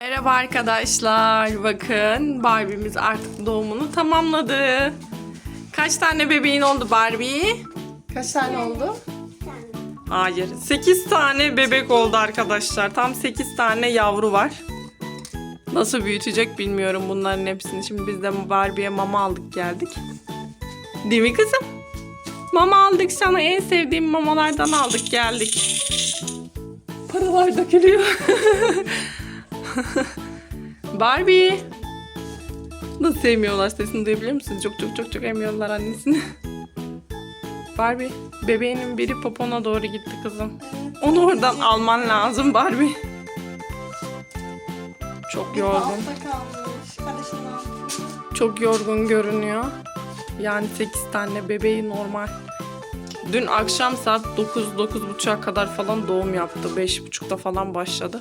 Merhaba arkadaşlar. Bakın Barbie'miz artık doğumunu tamamladı. Kaç tane bebeğin oldu Barbie? Kaç tane oldu? Hayır. 8 tane bebek oldu arkadaşlar. Tam 8 tane yavru var. Nasıl büyütecek bilmiyorum bunların hepsini. Şimdi biz de Barbie'ye mama aldık geldik. Değil mi kızım? Mama aldık sana en sevdiğim mamalardan aldık geldik. Paralar dökülüyor. Barbie. Nasıl sevmiyorlar sesini duyabiliyor musunuz? Çok çok çok çok emiyorlar annesini. Barbie, bebeğinin biri popona doğru gitti kızım. Onu oradan alman lazım Barbie. Çok yorgun. Çok yorgun görünüyor. Yani 8 tane bebeği normal. Dün akşam saat 9 9.30'a kadar falan doğum yaptı. 5.30'da falan başladı.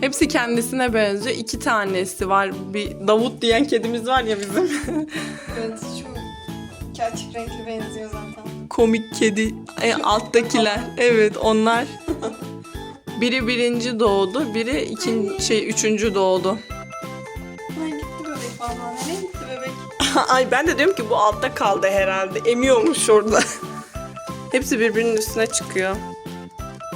Hepsi kendisine benziyor. İki tanesi var. Bir Davut diyen kedimiz var ya bizim. Evet şu açık renkli benziyor zaten. Komik kedi. E, alttakiler. Evet onlar. Biri birinci doğdu. Biri ikinci, şey üçüncü doğdu. Ay gitti bebek valla. Nereye gitti bebek? Ay ben de diyorum ki bu altta kaldı herhalde. Emiyormuş orada. Hepsi birbirinin üstüne çıkıyor.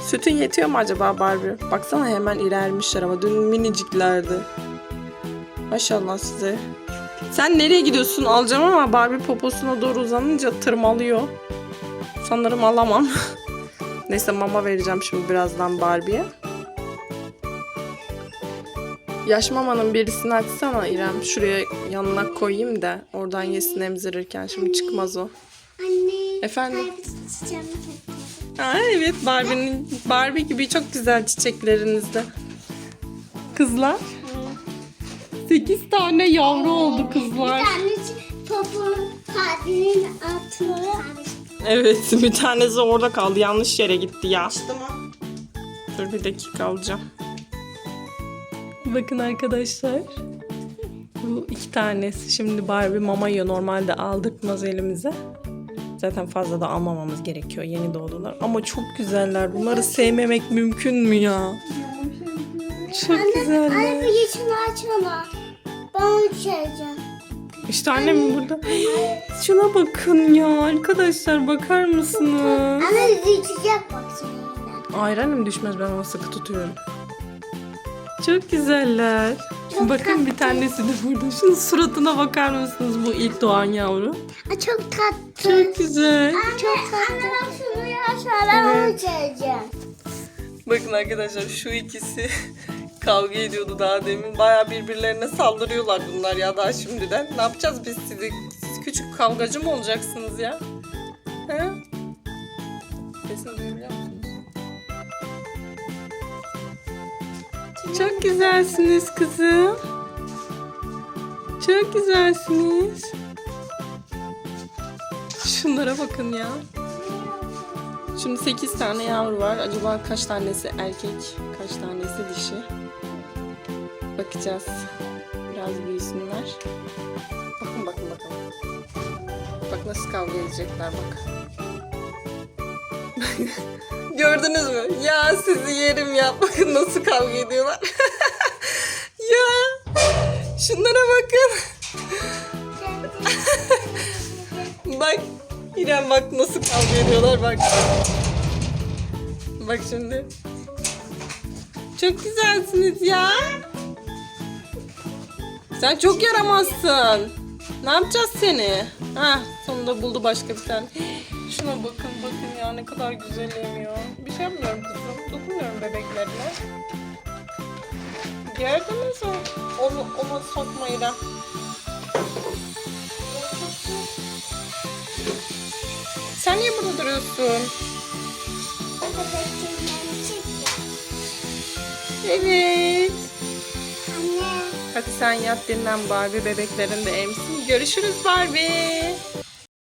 Sütün yetiyor mu acaba Barbie? Baksana hemen ilermişler ama dün miniciklerdi. Maşallah size. Sen nereye gidiyorsun? Alacağım ama Barbie poposuna doğru uzanınca tırmalıyor. Sanırım alamam. Neyse mama vereceğim şimdi birazdan Barbie'ye. Yaş mamanın birisini açsana İrem. Şuraya yanına koyayım da oradan yesin emzirirken. Şimdi çıkmaz o. Anne. Efendim? Çiçeğimi Aa, evet Barbie'nin Barbie gibi çok güzel çiçeklerinizde. Kızlar. 8 tane yavru oldu kızlar. Bir tane topuğun kalbinin altına. Evet bir tanesi orada kaldı. Yanlış yere gitti ya. Açtı mı? Dur bir dakika alacağım. Bakın arkadaşlar. Bu iki tanesi. Şimdi Barbie mama yiyor. Normalde aldırtmaz elimize. Zaten fazla da almamamız gerekiyor. Yeni doğdular. Ama çok güzeller. Bunları sevmemek mümkün mü ya? Çok Anne güzeller. bu yeşimi açma. Ben onu içeceğim. İşte annem burada. Şuna bakın ya arkadaşlar bakar mısınız? Anne içecek bak şimdi. Hayır annem düşmez ben onu sıkı tutuyorum. Çok güzeller. Bakın bir tanesi de burada. Şunun suratına bakar mısınız bu ilk doğan yavru? Aa, Çok tatlı. Çok güzel. Çok tatlı. Anne ben şunu yaşa ben onu içeceğim. Bakın arkadaşlar şu ikisi kavga ediyordu daha demin. Baya birbirlerine saldırıyorlar bunlar ya daha şimdiden. Ne yapacağız biz sizi? Siz küçük kavgacı mı olacaksınız ya? He? Sesini duyabiliyor musunuz? Çok güzelsiniz kızım. Çok güzelsiniz. Şunlara bakın ya. Şimdi 8 tane yavru var. Acaba kaç tanesi erkek, kaç tanesi dişi? Bakacağız. Biraz büyüsünler. Bakın bakın bakın. Bak nasıl kavga edecekler bak. Gördünüz mü? Ya sizi yerim ya. Bakın nasıl kavga ediyorlar. ya. Şunlara bakın. Bak. İrem bak nasıl kavga ediyorlar bak. Bak şimdi. Çok güzelsiniz ya. Sen çok yaramazsın. Ne yapacağız seni? Ha, sonunda buldu başka bir tane. Şuna bakın bakın ya ne kadar güzel emiyor. Bir şey yapmıyorum kızım. Dokunmuyorum bebeklerine. Gördünüz mü? Onu, onu sokma İrem. Sen niye burada duruyorsun? Evet. Anne. Hadi sen yat dinlen Barbie bebeklerin de emsin. Görüşürüz Barbie.